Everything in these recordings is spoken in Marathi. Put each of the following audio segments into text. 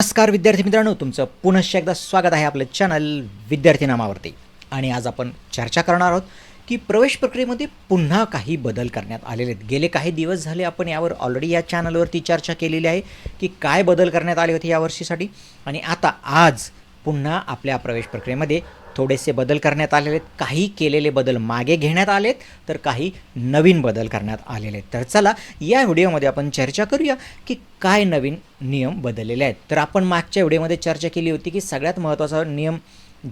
नमस्कार विद्यार्थी मित्रांनो तुमचं पुनश्च एकदा स्वागत आहे आपलं चॅनल विद्यार्थी नामावरती आणि आज आपण चर्चा करणार आहोत की प्रवेश प्रक्रियेमध्ये पुन्हा काही बदल करण्यात आलेले आहेत. गेले काही दिवस झाले आपण यावर ऑलरेडी या चॅनलवरती चर्चा केलेली आहे की काय बदल करण्यात आले होते यावर्षीसाठी आणि आता आज पुन्हा आपल्या प्रवेश प्रक्रियेमध्ये थोडेसे बदल करण्यात आलेले आहेत. काही केलेले बदल मागे घेण्यात आलेत तर काही नवीन बदल करण्यात आलेले आहेत. तर चला या व्हिडिओमध्ये आपण चर्चा करूया की काय नवीन नियम बदललेले आहेत. तर आपण मागच्या व्हिडिओमध्ये चर्चा केली होती की सगळ्यात महत्त्वाचा नियम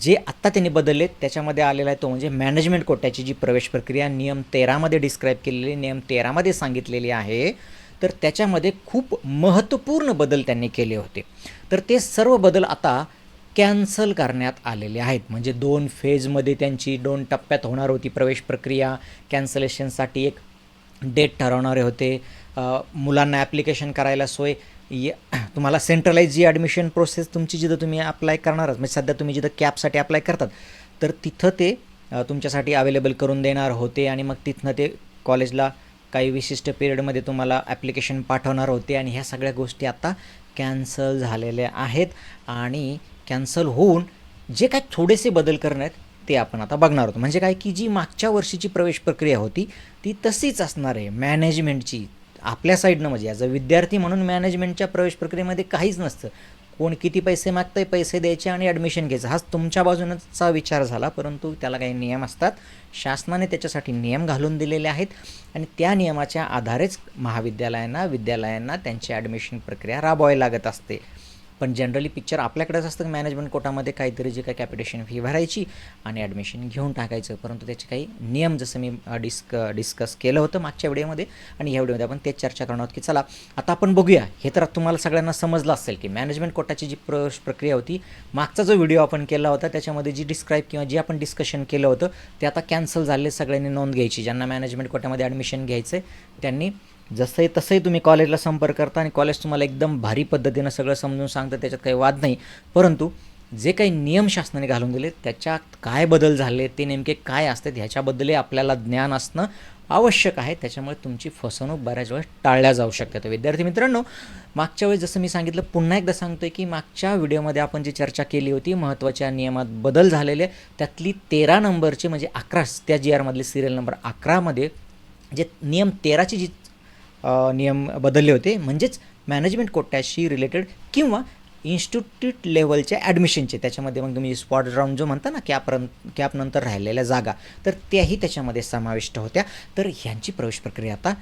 जे आत्ता त्यांनी बदललेत त्याच्यामध्ये आलेला आहे तो म्हणजे मॅनेजमेंट कोट्याची जी प्रवेश प्रक्रिया नियम तेरामध्ये डिस्क्राईब केलेली नियम तेरामध्ये सांगितलेली आहे. तर त्याच्यामध्ये खूप महत्त्वपूर्ण बदल त्यांनी केले होते. तर ते सर्व बदल आता कॅन्सल करण्यात आलेले आहेत. म्हणजे दोन फेजमध्ये त्यांची दोन टप्प्यात होणार होती प्रवेश प्रक्रिया. कॅन्सलेशनसाठी एक डेट ठरवणारे होते. मुलांना ॲप्लिकेशन करायला सोय. ये तुम्हाला सेंट्रलाइज जी ॲडमिशन प्रोसेस तुमची जिथं तुम्ही अप्लाय करणारच म्हणजे सध्या तुम्ही जिथं कॅपसाठी अप्लाय करतात तर तिथं ते तुमच्यासाठी अवेलेबल करून देणार होते आणि मग तिथनं ते कॉलेजला काही विशिष्ट पिरियडमध्ये तुम्हाला ॲप्लिकेशन पाठवणार होते. आणि ह्या सगळ्या गोष्टी आता कॅन्सल झालेल्या आहेत. आणि कॅन्सल होऊन जे काय थोडेसे बदल करण्यात ते आपण आता बघणार आहोत म्हणजे काय की जी मागच्या वर्षीची प्रवेश प्रक्रिया होती ती तशीच असणार आहे. मॅनेजमेंटची आपल्या साईडनं म्हणजे ॲज अ विद्यार्थी म्हणून मॅनेजमेंटच्या प्रवेश प्रक्रियेमध्ये काहीच नसतं. कोण किती पैसे मागतंय पैसे द्यायचे आणि ॲडमिशन घ्यायचं. हाच तुमच्या बाजूनचा विचार झाला परंतु त्याला काही नियम असतात. शासनाने त्याच्यासाठी नियम घालून दिलेले आहेत आणि त्या नियमाच्या आधारेच महाविद्यालयांना विद्यालयांना त्यांची ॲडमिशन प्रक्रिया राबवावी लागत असते. पण जनरली पिक्चर आपल्याकडेच असतं की मॅनेजमेंट कोटामध्ये काहीतरी जे काही कॅपिटेशन फी भरायची आणि ॲडमिशन घेऊन टाकायचं. परंतु त्याचे काही नियम जसं मी डिस्क डिस्कस केलं होतं मागच्या व्हिडिओमध्ये आणि ह्या व्हिडिओमध्ये आपण तेच चर्चा करणार आहोत की चला आता आपण बघूया. हे तर तुम्हाला सगळ्यांना समजलं असेल की मॅनेजमेंट कोटाची जी प्र प्रक्रिया होती मागचा जो व्हिडिओ आपण केला होता त्याच्यामध्ये जी डिस्क्राईब किंवा जे आपण डिस्कशन केलं होतं ते आता कॅन्सल झाले सगळ्यांनी नोंद घ्यायची. ज्यांना मॅनेजमेंट कोट्यामध्ये ॲडमिशन घ्यायचं आहे त्यांनी जसंही तसंही तुम्ही कॉलेजला संपर्क करता आणि कॉलेज तुम्हाला एकदम भारी पद्धतीनं सगळं समजून सांगतं त्याच्यात काही वाद नाही. परंतु जे काही नियम शासनाने घालून दिले त्याच्यात काय बदल झाले ते नेमके काय असतात ह्याच्याबद्दलही आपल्याला ज्ञान असणं आवश्यक आहे. त्याच्यामुळे तुमची फसवणूक बऱ्याच वेळेस टाळल्या जाऊ शकते तर विद्यार्थी मित्रांनो मागच्या वेळेस जसं मी सांगितलं पुन्हा एकदा सांगतोय की मागच्या व्हिडिओमध्ये आपण जी चर्चा केली होती महत्त्वाच्या नियमात बदल झालेले त्यातली तेरा नंबरची म्हणजे अकरा त्या जी आरमधले सिरियल नंबर अकरामध्ये जे नियम तेराची जी नियम बदलले होते. म्हणजेच मॅनेजमेंट कोट्याशी रिलेटेड किंवा इन्स्टिट्यूट लेवलच्या ॲडमिशनचे त्याच्यामध्ये मग तुम्ही स्पॉट राऊंड जो म्हणता ना कॅपरन कॅपनंतर राहिलेल्या जागा तर त्याही त्याच्यामध्ये समाविष्ट होत्या. तर ह्यांची प्रवेश प्रक्रिया आता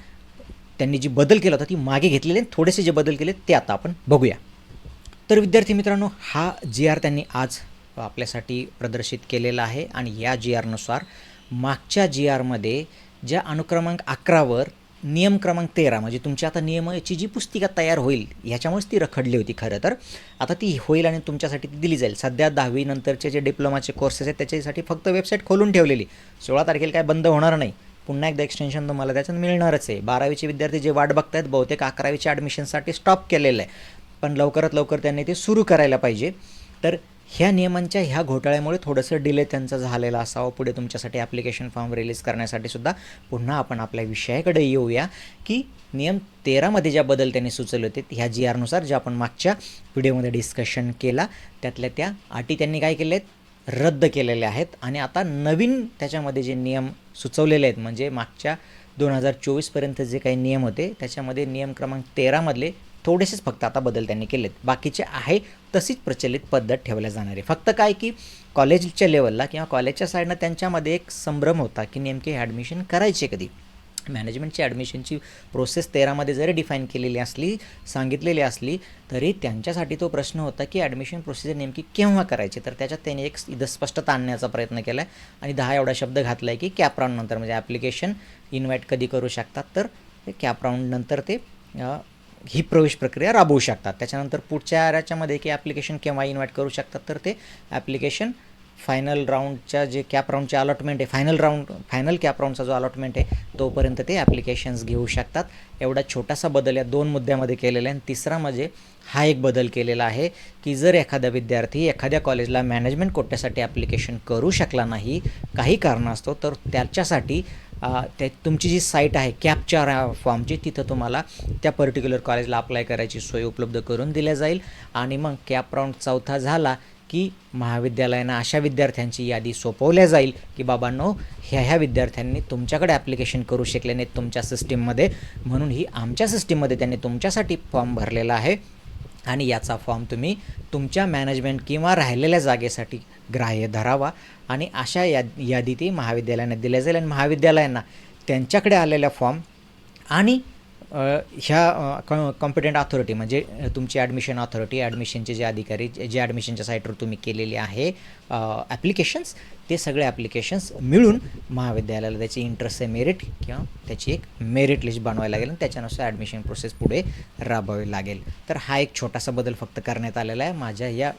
त्यांनी जी बदल केला होता ती मागे घेतलेली आणि थोडेसे जे बदल केले ते आता आपण बघूया. तर विद्यार्थी मित्रांनो हा जी आर त्यांनी आज आपल्यासाठी प्रदर्शित केलेला आहे. आणि या जी आरनुसार मागच्या जी आरमध्ये ज्या अनुक्रमांक अकरावर नियम क्रमांक तेरा म्हणजे तुमची आता नियमाची जी पुस्तिका तयार होईल ह्याच्यामुळेच ती रखडली होती खरं तर. आता ती होईल आणि तुमच्यासाठी ती दिली जाईल. सध्या दहावी नंतरचे जे डिप्लोमाचे कोर्सेस आहेत त्याच्यासाठी फक्त वेबसाईट खोलून ठेवलेली. सोळा तारखेला काय बंद होणार नाही. पुन्हा एकदा एक्सटेन्शन तुम्हाला त्याच्यात मिळणारच आहे. बारावीचे विद्यार्थी जे वाट बघतायत बहुतेक अकरावीच्या ॲडमिशनसाठी स्टॉप केलेलं आहे. पण लवकरात लवकर त्यांनी ते सुरू करायला पाहिजे. तर ह्या नियमांच्या ह्या घोटाळ्यामुळे थोडंसं डिले त्यांचा झालेला असावं. पुढे तुमच्यासाठी ॲप्लिकेशन फॉर्म रिलीज करण्यासाठी सुद्धा पुन्हा आपण आपल्या विषयाकडे येऊया की नियम तेरामध्ये ज्या बदल त्यांनी सुचवले होते ह्या जी आरनुसार ज्या आपण मागच्या व्हिडिओमध्ये डिस्कशन केला त्यातल्या त्या अटी त्यांनी काय केले आहेत रद्द केलेले आहेत. आणि आता नवीन त्याच्यामध्ये जे नियम सुचवलेले आहेत म्हणजे मागच्या दोन हजार चोवीसपर्यंत जे काही नियम होते त्याच्यामध्ये नियम क्रमांक तेरामधले थोडेसेच फक्त आता बदल त्यांनी केलेत. बाकीचे आहे तशीच प्रचलित पद्धत ठेवल्या जाणार. आहे फक्त काय की कॉलेजच्या लेवलला किंवा कॉलेजच्या साईडनं त्यांच्यामध्ये एक संभ्रम होता की नेमके ॲडमिशन करायचे कधी? मॅनेजमेंटची ॲडमिशनची प्रोसेस तेरामध्ये जरी डिफाईन केलेली असली सांगितलेली असली तरी त्यांच्यासाठी तो प्रश्न होता की ॲडमिशन प्रोसिजर नेमकी केव्हा करायची? तर त्याच्यात त्यांनी एक इथं स्पष्टता आणण्याचा प्रयत्न केला आहे आणि दहा एवढा शब्द घातला आहे की कॅप राऊंडनंतर म्हणजे ॲप्लिकेशन इन्व्हाइट कधी करू शकतात? तर कॅप राऊंडनंतर ते ही प्रवेश प्रक्रिया राबवू शकतात. त्याच्यानंतर पुढच्या याच्यामध्ये की ॲप्लिकेशन केव्हा इन्व्हाइट करू शकतात. तर ते ॲप्लिकेशन फायनल राऊंडच्या जे कॅप राऊंडचे अलॉटमेंट आहे फायनल राऊंड फायनल कॅप राऊंडचा जो अलॉटमेंट आहे तोपर्यंत ते ॲप्लिकेशन्स घेऊ शकतात. एवढा छोटासा बदल या दोन मुद्द्यामध्ये केलेला आहे. आणि तिसरा म्हणजे हा एक बदल केलेला आहे की जर एखादा विद्यार्थी एखाद्या कॉलेजला मॅनेजमेंट कोट्यासाठी ॲप्लिकेशन करू शकला नाही काही कारणास्तव तर त्याच्यासाठी त्या तुमची जी साईट आहे कॅपच्या फॉर्मची तिथं तुम्हाला त्या पर्टिक्युलर कॉलेजला अप्लाय करायची सोय उपलब्ध करून दिल्या जाईल. आणि मग कॅप राऊंड चौथा झाला की महाविद्यालयानं अशा विद्यार्थ्यांची यादी सोपवल्या जाईल की बाबांनो ह्या ह्या विद्यार्थ्यांनी तुमच्याकडे ॲप्लिकेशन करू शकले नाहीत तुमच्या सिस्टीममध्ये म्हणून ही आमच्या सिस्टीममध्ये त्यांनी तुमच्यासाठी फॉर्म भरलेला आहे. आणि याचा फॉर्म तुम्ही तुमच्या मॅनेजमेंट किंवा राहिलेल्या जागेसाठी ग्राह्य धरावा. आणि अशा याद यादी ती महाविद्यालयांना दिल्या जाईल. आणि महाविद्यालयांना त्यांच्याकडे आलेला फॉर्म आणि ह्या ह्या कॉम्पिटंट ऑथॉरिटी म्हणजे तुमची ॲडमिशन ऑथॉरिटी ॲडमिशनचे जे अधिकारी जे जे ॲडमिशनच्या साईटवर तुम्ही केलेले आहे ॲप्लिकेशन्स ते सगळे ॲप्लिकेशन्स मिळून महाविद्यालयाला त्याची इंटरेस्ट मेरिट किंवा त्याची एक मेरिट लिस्ट बनवायला लागेल आणि त्याच्यानुसार ॲडमिशन प्रोसेस पुढे राबवावी लागेल. तर हा एक छोटासा बदल फक्त करण्यात आलेला आहे. माझ्या या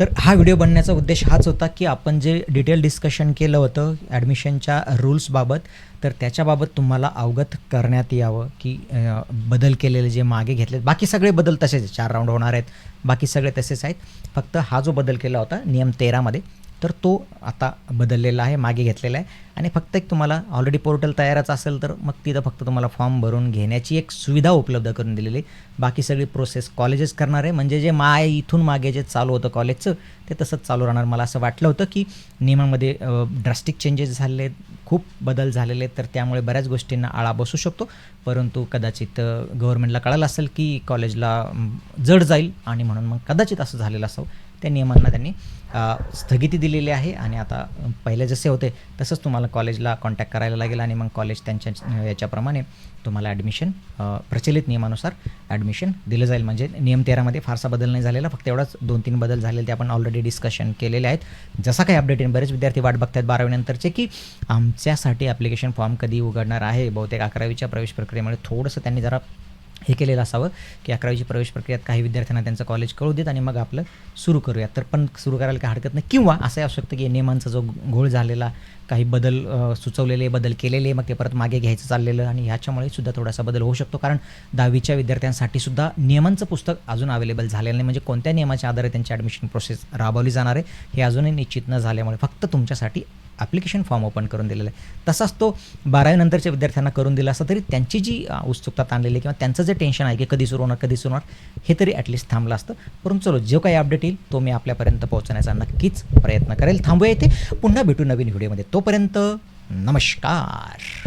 तर हा व्हिडिओ बनण्याचा उद्देश हाच होता की आपण जे डिटेल डिस्कशन केलं होतं ॲडमिशनच्या रूल्सबाबत तर त्याच्याबाबत तुम्हाला अवगत करण्यात यावं की बदल केलेले जे मागे घेतले बाकी सगळे बदल तसेच चार राऊंड होणार आहेत. बाकी सगळे तसेच आहेत. फक्त हा जो बदल केला होता नियम तेरामध्ये तर तो आता बदललेला आहे मागे घेतलेला आहे. आणि फक्त एक तुम्हाला ऑलरेडी पोर्टल तयारच असेल तर मग तिथं फक्त तुम्हाला फॉर्म भरून घेण्याची एक सुविधा उपलब्ध करून दिलेली. आहे. बाकी सगळी प्रोसेस कॉलेजेस करणार आहे. म्हणजे जे माय इथून मागे जे चालू होतं कॉलेजचं ते तसंच चालू राहणार. मला असं वाटलं होतं की नियमामध्ये ड्रास्टिक चेंजेस झाले खूप बदल झालेले आहेत तर त्यामुळे बऱ्याच गोष्टींना आळा बसू शकतो. परंतु कदाचित गव्हर्नमेंटला कळालं असेल की कॉलेजला जड जाईल आणि म्हणून मग कदाचित असं झालेलं असावं. त्या नियमांना त्यांनी स्थगिती दिलेली आहे आणि आता पहिले जसे होते तसंच तुम्हाला कॉलेजला कॉन्टॅक्ट करायला लागेल आणि मग कॉलेज त्यांच्या याच्याप्रमाणे तुम्हाला ॲडमिशन प्रचलित नियमानुसार ॲडमिशन दिलं जाईल. म्हणजे नियम तेरामध्ये फारसा बदल नाही झालेला फक्त एवढाच दोन तीन बदल झालेले ते आपण ऑलरेडी डिस्कशन केलेले आहेत. जसा काही अपडेट येईल बरेच विद्यार्थी वाट बघतात बारावीनंतरचे की आमच्यासाठी ॲप्लिकेशन फॉर्म कधी उघडणार आहे? बहुतेक अकरावीच्या प्रवेश प्रक्रियेमुळे थोडंसं त्यांनी जरा हे केलेलं असावं की अकरावीची प्रवेश प्रक्रियात काही विद्यार्थ्यांना त्यांचं कॉलेज कळू देत आणि मग आपलं सुरू करूयात तर पण सुरू करायला काही हरकत नाही. किंवा असंही असू शकतं की नियमांचा जो घोळ झालेला काही बदल सुचवलेले बदल केलेले मग ते परत मागे घ्यायचं चाललेलं आणि ह्याच्यामुळे सुद्धा थोडासा बदल होऊ शकतो. कारण दहावीच्या विद्यार्थ्यांसाठी सुद्धा नियमांचं पुस्तक अजून अवेलेबल झालेलं नाही. म्हणजे कोणत्या नियमाच्या आधारे त्यांची ॲडमिशन प्रोसेस राबवली जाणार आहे हे अजूनही निश्चित न झाल्यामुळे फक्त तुमच्यासाठी ॲप्लिकेशन फॉर्म ओपन करून दिलेला आहे. तसाच तो बारावीनंतरच्या विद्यार्थ्यांना करून दिला असता तरी त्यांची जी उत्सुकता ताणलेली किंवा त्यांचं जे टेन्शन आहे की कधी सुरू होणार कधी सुरू होणार हे तरी ॲटलिस्ट थांबलं असतं. परंतु चलो जो काही अपडेट येईल तो मी आपल्यापर्यंत पोहोचण्याचा नक्कीच प्रयत्न करेल. थांबूया इथे. पुन्हा भेटू नवीन व्हिडिओमध्ये तोपर्यंत नमस्कार.